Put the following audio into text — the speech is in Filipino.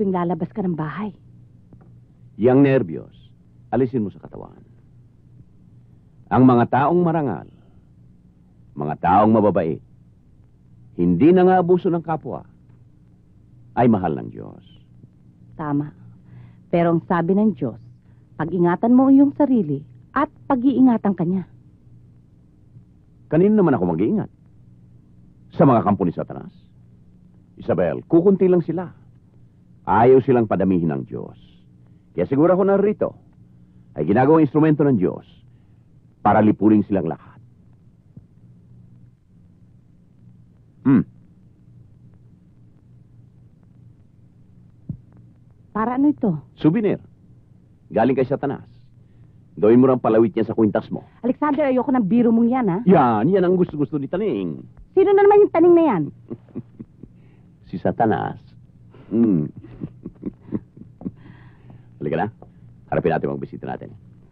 tuwing lalabas ka ng bahay. Yang nervyos, alisin mo sa katawan. Ang mga taong marangal, mga taong mababait, hindi nangaabuso ng kapwa, ay mahal ng Diyos. Tama. Pero ang sabi ng Diyos, pag-ingatan mo iyong sarili at pag-iingatan ka niya. Kanino naman ako mag-iingat? Sa mga kampo ni Satanas? Isabel, kukunti lang sila. Ayaw silang padamihin ng Diyos. Kaya siguro ako narito ay ginagawang instrumento ng Diyos para lipunin silang lahat. Hmm, Para ano ito? souvenir. Galing kay Satanas. Gawin mo rin palawit yan sa kwintas mo. Alexander, ayoko ng biro mong yan, ha? Yan, yan ang gusto-gusto ni Taning. Sino na naman yung taning na yan? Si Satanas. Hmm. Halika na. Harapin natin ang bisita natin.